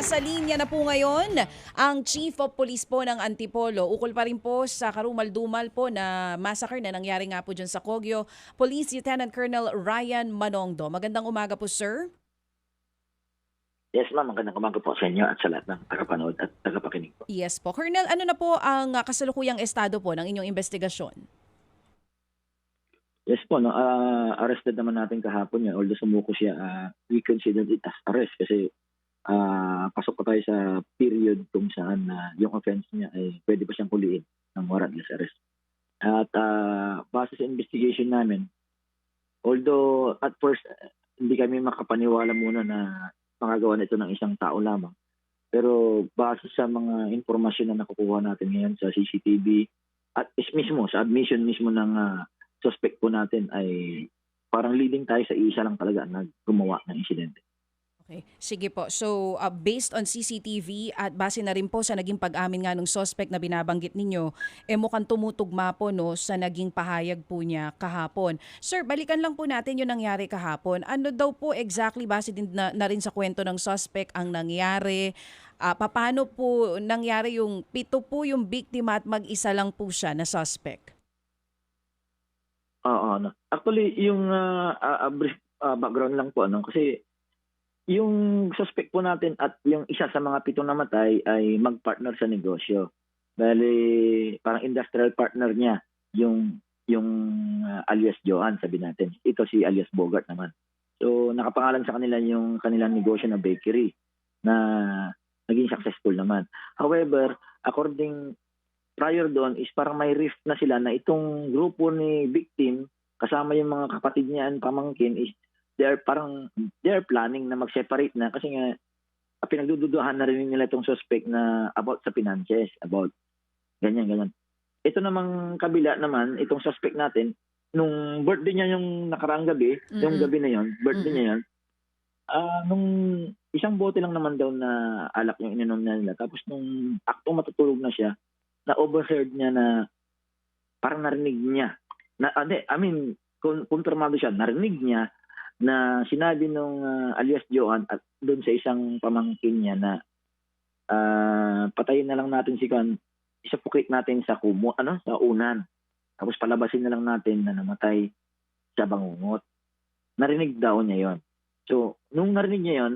Nasa linya na po ngayon ang Chief of Police po ng Antipolo. Ukol pa rin po sa karumal-dumal po na massacre na nangyari nga po dyan sa Kogyo. Police Lieutenant Colonel Ryan Manongdo. Magandang umaga po, sir. Yes, ma'am. Magandang umaga po sa inyo at sa lahat ng tagapanood at tagapakinig po. Yes po. Colonel, ano na po ang kasalukuyang estado po ng inyong investigasyon? Yes po, no, ah, arrested naman natin kahapon yan. Although sumuko siya, ah, we consider it as arrest kasi ah, pasok pa tayo sa period kung saan na yung offense niya ay pwede pa siyang huliin ng warrantless arrest. At ah, base sa investigation namin, although at first ah, hindi kami makapaniwala muna na magagawa na ito ng isang tao lamang. Pero base sa mga informasyon na nakukuha natin ngayon sa CCTV at is mismo sa admission mismo ng ah, suspect po natin ay parang leading tayo sa isa lang talaga na gumawa ng insidente. Okay. Sige po. So, uh, based on CCTV at base na rin po sa naging pag-amin nga ng suspect na binabanggit ninyo, eh mukhang tumutugma po no, sa naging pahayag po niya kahapon. Sir, balikan lang po natin yung nangyari kahapon. Ano daw po exactly base din na, na rin sa kwento ng suspect ang nangyari? Ah, paano po nangyari yung pito po yung biktima at mag-isa lang po siya na suspect? Oo, no. Actually, yung ah, ah, ah, brief ah, background lang po ano kasi yung suspect po natin at yung isa sa mga pitong namatay ay magpartner sa negosyo. Bali, parang industrial partner niya yung yung ah, alias Johan sabi natin. Ito si alias Bogart naman. So nakapangalan sa kanila yung kanilang negosyo na bakery na naging successful naman. However, according prior doon is parang may rift na sila na itong grupo ni victim kasama yung mga kapatid niya and pamangkin is they're parang they're planning na mag-separate na kasi nga ah, pinagdududahan na rin nila itong suspect na about sa finances, about ganyan, ganyan. Ito namang kabila naman, itong suspect natin, nung birthday niya yung nakaraang gabi, yung Mm-mm. gabi na yon birthday Mm-mm. niya yon ah nung isang bote lang naman daw na alak yung ininom na nila. Tapos nung aktong matutulog na siya, na overheard niya na parang narinig niya. Na, ah, di, I mean, kun, kumpirmado siya, narinig niya na sinabi nung ah, alias Johan at doon sa isang pamangkin niya na ah, patayin na lang natin si Kwan, isapukit natin sa kumo, ano, sa unan. Tapos palabasin na lang natin na namatay sa bangungot. Narinig daw niya yon. So, nung narinig niya yon,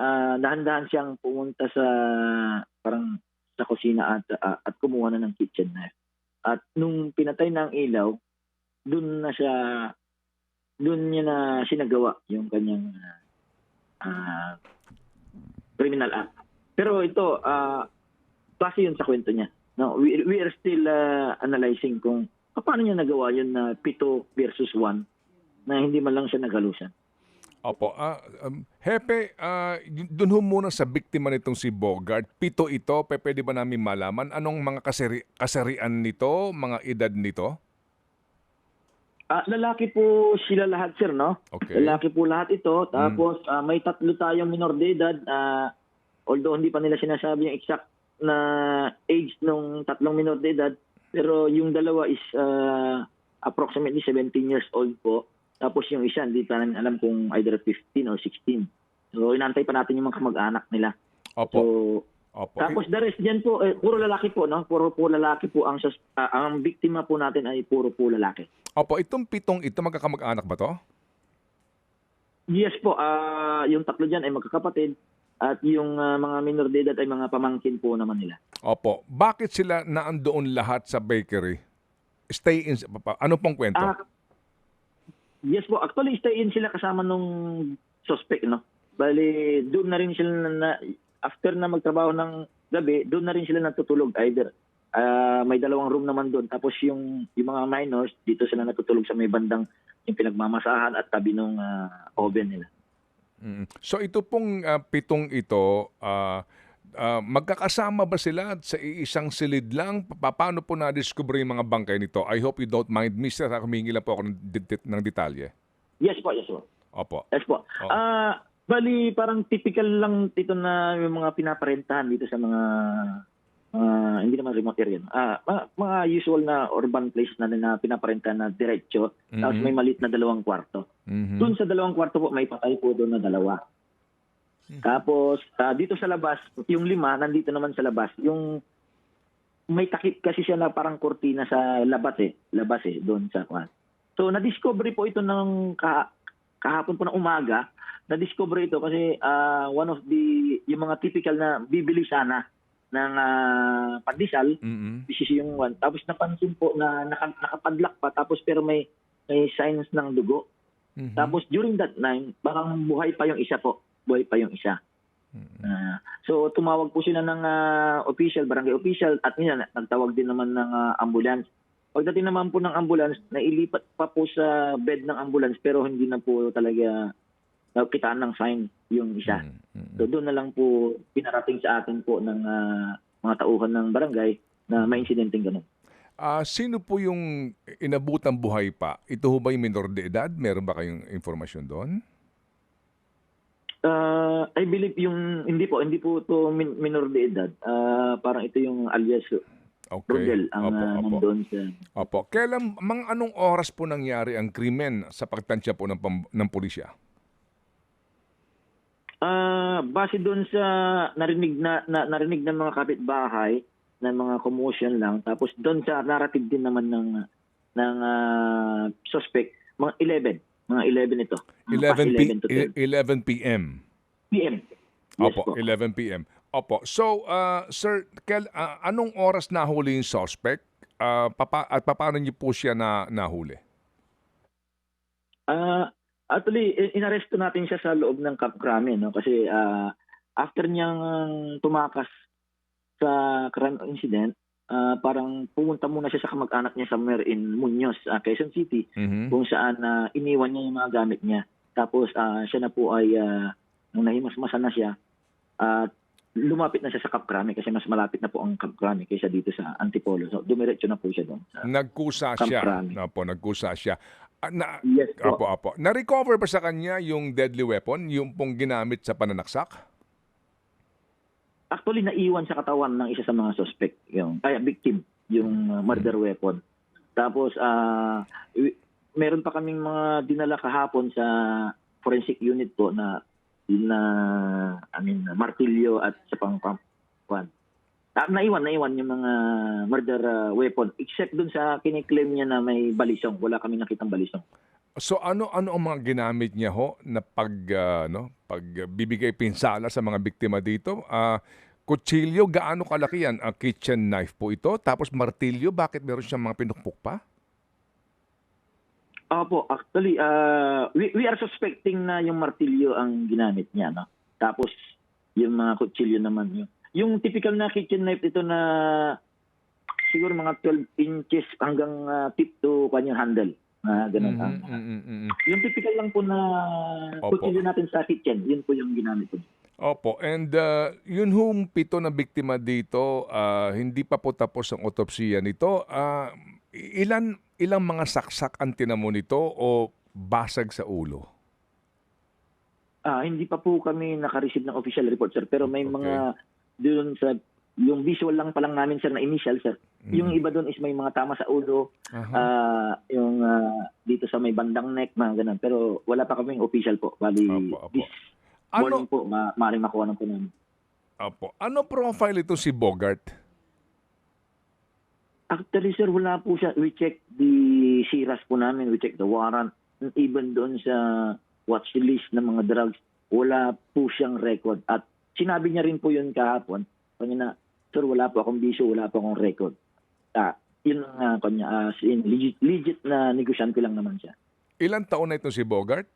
ah, dahan-dahan siyang pumunta sa parang sa kusina at ah, at kumuha na ng kitchen knife. At nung pinatay na ang ilaw, doon na siya doon niya na sinagawa yung kanyang ah, criminal act. Pero ito, ah base yun sa kwento niya. No, we, we are still ah, analyzing kung paano niya nagawa yun na pito versus one na hindi man lang siya naghalusan. Opo. ah um, Hepe, y- dun ho muna sa biktima nitong si Bogart. Pito ito, pe, pwede ba namin malaman anong mga kasari, kasarian nito, mga edad nito? Ah, lalaki po sila lahat, sir, no? Okay. Lalaki po lahat ito. Tapos ah, may tatlo tayong minor de edad. ah, although hindi pa nila sinasabi yung exact na age ng tatlong minor de edad. Pero yung dalawa is ah, approximately 17 years old po. Tapos yung isa, hindi pa namin alam kung either 15 or 16. So, inantay pa natin yung mga kamag-anak nila. Opo. So, Opo. tapos the rest dyan po, eh, puro lalaki po, no? Puro po lalaki po. Ang, sus- ah, ang biktima po natin ay puro po lalaki. Opo, itong pitong ito, magkakamag-anak ba to? Yes po, ah yung tatlo dyan ay magkakapatid at yung ah, mga minor de edad ay mga pamangkin po naman nila. Opo. Bakit sila naandoon lahat sa bakery? Stay in... pa- Ano pong kwento? Ah, yes po, actually stay in sila kasama nung suspect, no? Bali, doon na rin sila na, na- after na magtrabaho ng gabi, doon na rin sila natutulog either. ah, may dalawang room naman doon. Tapos yung, yung mga minors, dito sila natutulog sa may bandang yung pinagmamasahan at tabi ng ah, oven nila. Mm. So ito pong ah, pitong ito, ah, ah, magkakasama ba sila sa iisang silid lang? Pa- Paano po na-discover yung mga bangkay nito? I hope you don't mind, Mr. Humingi lang po ako ng, det- ng detalye. Yes po, yes po. Opo. Yes po. Oo. Ah, bali parang typical lang dito na yung mga pinaparentahan dito sa mga mga hindi naman remote area. Ah, mga, mga usual na urban place na na pinaparentahan na diretso tapos Mhm. may maliit na dalawang kwarto. Mhm. Doon sa dalawang kwarto po may patay po doon na dalawa. Tapos ah, dito sa labas, yung lima nandito naman sa labas. Yung may takip kasi siya na parang kortina sa labas eh, labas eh doon sa kwan. So na-discover po ito ng kaha- kahapon po ng umaga. Na-discover ito kasi ah, one of the yung mga typical na bibili sana ng ah, pandesal Mm-mm. which is yung one. Tapos napansin po na naka, nakapadlock pa tapos pero may may signs ng dugo. Mhm. Tapos during that time, parang buhay pa yung isa po. Buhay pa yung isa. Mm-mm. Ah, so tumawag po sila ng ah, official, barangay official at niya nagtawag din naman ng ah, ambulance. Pagdating naman po ng ambulance, nailipat pa po sa bed ng ambulance pero hindi na po talaga nakitaan ng sign yung isa. Mm-mm. So doon na lang po pinarating sa atin po ng ah, mga tauhan ng barangay na may insidenteng ganun. Ah, sino po yung inabutang buhay pa? Ito ho ba yung minor de edad? Meron ba kayong informasyon doon? Uh, I believe yung hindi po hindi po to min- minor de edad. Ah, parang ito yung alias Okay. Rodel ang Opo, ah, opo. nandun sa Opo. Kailan, mga anong oras po nangyari ang krimen sa pagtansya po ng, ng pulisya? Ah, base doon sa narinig na, na narinig ng mga kapitbahay ng mga commotion lang tapos doon sa narrative din naman ng ng ah, suspect mga 11 mga 11 ito Mga 11, past p- 11 to 10 11 p.m. PM yes Opo, po 11 p.m. Opo. So, uh, sir, Kel, ah, anong oras nahuli yung suspect? Ah, papa, at paano niyo po siya na nahuli? Ah, actually, in- inaresto natin siya sa loob ng Camp Crame, no? Kasi ah, after niyang tumakas sa crime incident, ah, parang pumunta muna siya sa kamag-anak niya somewhere in Muñoz, ah, Quezon City, Mhm. kung saan na iniwan niya yung mga gamit niya. Tapos ah, siya na po ay, ah, nung nahimasmasan na siya, at lumapit na siya sa Camp Crame kasi mas malapit na po ang Camp Crame kaysa dito sa Antipolo. So, dumiretso na po siya doon. Sa... Nagkusa Camp siya. Crame. Opo, nagkusa siya. Ah, na, Yes po. Apo, apo. Na-recover ba sa kanya yung deadly weapon, yung pong ginamit sa pananaksak? actually naiwan sa katawan ng isa sa mga suspect, yung ay victim, yung uh, murder weapon. Tapos wi- meron pa kaming mga dinala kahapon sa forensic unit po na na I mean martilyo at sa pang pang kwan. Ah, naiwan, naiwan yung mga murder ah, weapon except dun sa kiniklaim niya na may balisong. Wala kami nakitang balisong. So ano ano ang mga ginamit niya ho na pag ah, no, pag bibigay pinsala sa mga biktima dito? Ah, kutsilyo, gaano kalaki yan? Ah, kitchen knife po ito. Tapos martilyo, bakit meron siyang mga pinukpok pa? Opo, actually, uh, we, we are suspecting na yung martilyo ang ginamit niya, no? Tapos, yung mga kutsilyo naman yun. Yung typical na kitchen knife ito na siguro mga 12 inches hanggang uh, tip to kanyang handle. Ah, ganun. Mhm, ang- mhm, mhm. Yung typical lang po na Opo. kutsilyo natin sa kitchen, yun po yung ginamit ko. Opo, and uh, yun hong pito na biktima dito, ah, hindi pa po tapos ang otopsiya nito. Ah, ilan ilang mga saksak ang tinamo nito o basag sa ulo? Ah, hindi pa po kami naka-receive ng official report, sir. Pero may Okay. mga doon sa yung visual lang pa lang namin, sir, na initial, sir. Yung Mhm. iba doon is may mga tama sa ulo, Aha. Ah, yung ah, dito sa may bandang neck, mga ganun. Pero wala pa kaming official po. Bali, Opo, opo. this ano, morning po, ma maaaring makuha ng po namin. opo, ano profile ito si Bogart? Actually, sir, wala po siya. We check the SIRAS po namin. We check the warrant. And even doon sa watch list ng mga drugs, wala po siyang record. At sinabi niya rin po yun kahapon. Kanya na, sir, wala po akong bisyo, wala po akong record. Ah, yun ang uh, kanya, as in, legit, legit na negosyante lang naman siya. Ilan taon na ito si Bogart?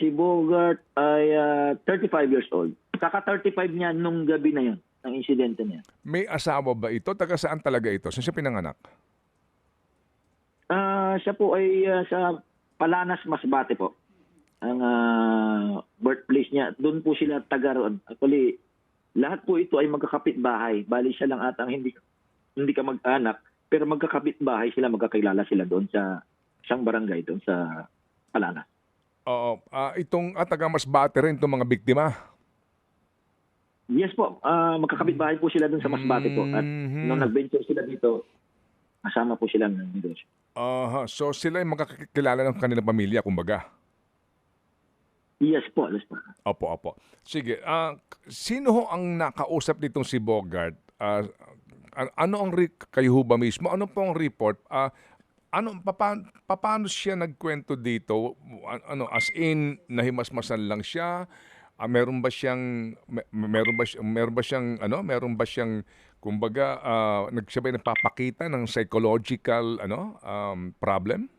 Si Bogart ay ah, 35 years old. Kaka 35 niya nung gabi na yun, ng insidente niya. May asawa ba ito? Taga saan talaga ito? Saan siya pinanganak? Ah, siya po ay ah, sa Palanas, Masbate po. Ang ah, birthplace niya. Doon po sila taga roon. Actually, lahat po ito ay magkakapit bahay. Bali siya lang atang hindi hindi ka mag-anak, pero magkakapit bahay sila, magkakilala sila doon sa isang barangay doon sa Palanas. Oo, ah, itong at taga Masbate rin itong mga biktima. Yes po, ah, magkakapit bahay po sila doon sa Masbate po. At Mhm. nung nag-venture sila dito, kasama po sila ng negosyo. Aha, so sila ay magkakilala ng kanilang pamilya, kumbaga. Yes po, yes po. Opo, opo. Sige, ah, sino ho ang nakausap nitong si Bogart? An- ano ang re- kayo ho ba mismo? Ano po ang report? Ah, ano papa, paano siya nagkwento dito? An- Ano as in nahimasmasan lang siya? Ah, meron ba siyang me- meron ba siyang, meron ba siyang ano? Meron ba siyang kumbaga ah, nagsabay nagpapakita ng psychological ano um, problem?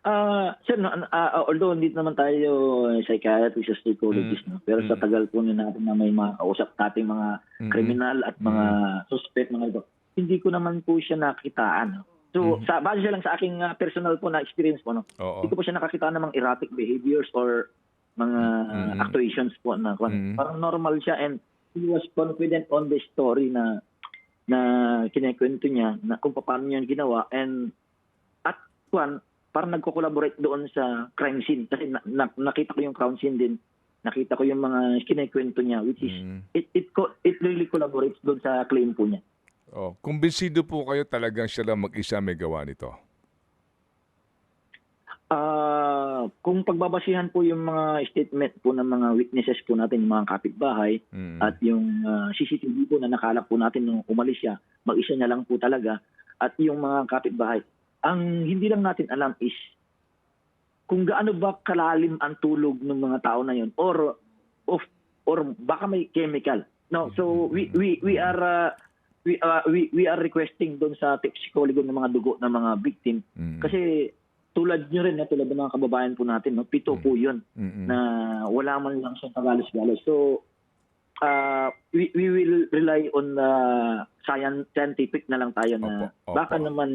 Ah, sir, no, ah, although hindi naman tayo psychiatrist or psychologist, no? pero sa Mm. tagal po na natin na may mga kausap nating mga Mhm. kriminal at mga suspect, mga ito, hindi ko naman po siya nakitaan. No? So, Mhm. sa base siya lang sa aking ah, personal po na experience po, no? Oo. hindi ko po siya nakakita ng mga erratic behaviors or mga Mhm. actuations po na. Mhm. parang normal siya and he was confident on the story na na kinikwento niya na kung paano niya ginawa and at kwan parang nagko-collaborate doon sa crime scene kasi na, na- nakita ko yung crime scene din nakita ko yung mga kinikwento niya which is Mhm. it it it really collaborates doon sa claim po niya Oh, kumbinsido po kayo talagang siya lang mag-isa may gawa nito. Ah, kung pagbabasihan po yung mga statement po ng mga witnesses po natin, yung mga kapitbahay, Mm. at yung ah, CCTV po na nakalap po natin nung umalis siya, mag-isa niya lang po talaga, at yung mga kapitbahay. Ang hindi lang natin alam is kung gaano ba kalalim ang tulog ng mga tao na yun or of or baka may chemical. No, so we we we are ah, we, ah, we we are requesting doon sa toxicology ng mga dugo ng mga victim Mm. kasi tulad nyo rin, na tulad ng mga kababayan po natin, no, pito po yun Mm-mm. na wala man lang siyang kagalos-galos. So, uh, we, we will rely on uh, science, scientific na lang tayo na Opo, opo. baka naman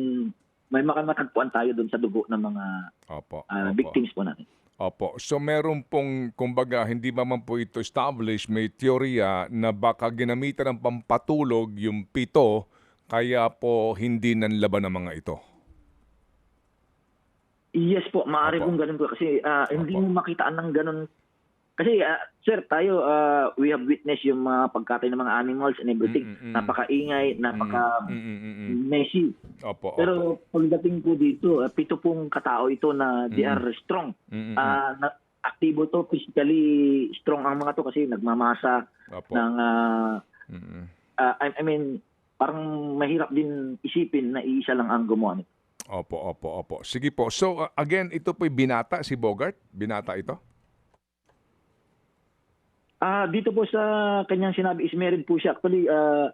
may makamatagpuan tayo doon sa dugo ng mga Opo. uh, opo. victims po natin. Opo. So meron pong, kumbaga, hindi ba man po ito established, may teorya na baka ginamitan ng pampatulog yung pito, kaya po hindi nanlaban ng mga ito. Yes po, maaari Opo. pong ganun po kasi ah, hindi Opo. mo makitaan ng ganun. Kasi ah, sir, tayo ah, we have witnessed yung mga pagkatay ng mga animals and everything. Mm, mm, mm. Napakaingay, napaka Mm, mm, mm, mm. messy. Opo, opo. Pero pagdating po dito, ah, pito pong katao ito na they Mm. are strong. Mm, mm, mm. Ah, na, aktibo to, physically strong ang mga to kasi nagmamasa Opo. ng mm. ah, I, I mean parang mahirap din isipin na iisa lang ang gumawa nito. Opo, opo, opo. Sige po. So, uh, again, ito po'y binata si Bogart? Binata ito? Ah, dito po sa kanyang sinabi is married po siya. Actually, ah,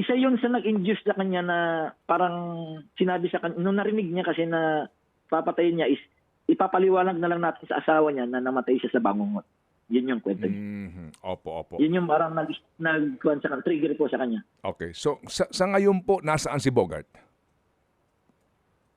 isa 'yon sa nag-induce sa kanya na parang sinabi sa kanya nung narinig niya kasi na papatayin niya is ipapaliwanag na lang natin sa asawa niya na namatay siya sa bangungot. Yun yung kwento niya. Mhm. Opo, opo. Yun yung parang nag, nag sa trigger po sa kanya. Okay. So, sa, sa ngayon po, nasaan si Bogart?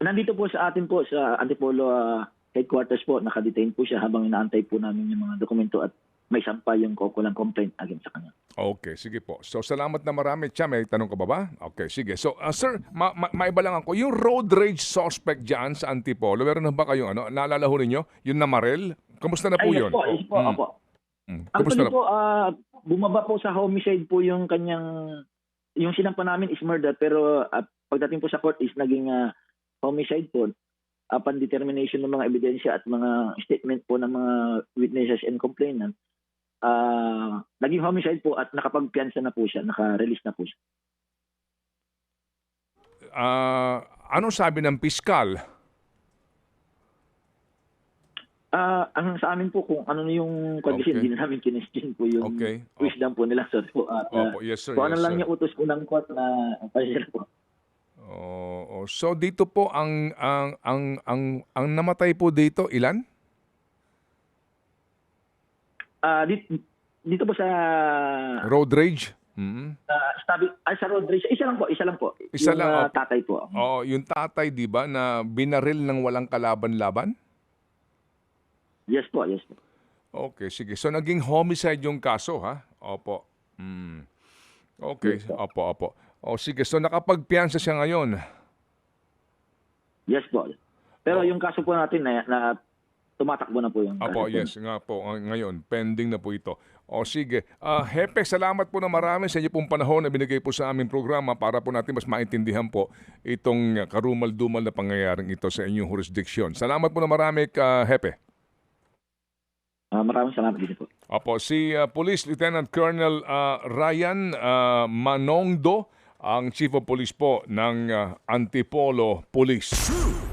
Nandito po sa atin po sa Antipolo ah, headquarters po, nakadetain po siya habang inaantay po namin yung mga dokumento at may sampa yung kukulang complaint against sa kanya. Okay, sige po. So, salamat na marami. Tiya, may tanong ka ba ba? Okay, sige. So, uh, sir, ma- ma- maiba lang ako. Yung road rage suspect dyan sa Antipolo, meron na ba kayong ano? Naalala ho ninyo? Yung Namarel? Kamusta na po Ay, yun? po, yes po, Mm, opo. mm. Actually na po, ah, bumaba po sa homicide po yung kanyang, yung sinampa namin is murder, pero ah, pagdating po sa court is naging ah, homicide po upon determination ng mga ebidensya at mga statement po ng mga witnesses and complainant, ah naging homicide po at nakapagpiansa na po siya, naka-release na po siya. Ah, anong sabi ng piskal? Ah, ang sa amin po kung ano na yung condition, Okay. hindi na namin kinestion po yung Okay. wisdom po nila. Sorry po. At, ah, Opo, yes sir. kung ano yes, lang sir. yung utos po ng court na pasensya po. Oo. So dito po ang ang ang ang ang namatay po dito ilan? Ah, dito, dito po sa Road rage? Mhm. uh, stabi, ay, sa road race, isa lang po, isa lang po. Isa yung, lang, opo. tatay po. Oo, yung tatay 'di ba na binaril ng walang kalaban-laban? Yes po, yes po. Okay, sige. So naging homicide yung kaso, ha? Opo. Mm. Okay, Yes, sir. opo, opo. O sige, so nakapagpiansa siya ngayon. Yes po. Pero Oh. yung kaso po natin na, na tumatakbo na po yung Opo, kaso po. yes, nga po. Ng- Ngayon, pending na po ito. O sige. Ah, Hepe, salamat po na marami sa inyo pong panahon na binigay po sa aming programa para po natin mas maintindihan po itong karumal-dumal na pangyayaring ito sa inyong jurisdiction. Salamat po na marami, ka Hepe. Ah, maraming salamat din po. Opo, si uh, Police Lieutenant Colonel uh, Ryan uh, Manongdo, ang Chief of Police po ng uh, Antipolo Police.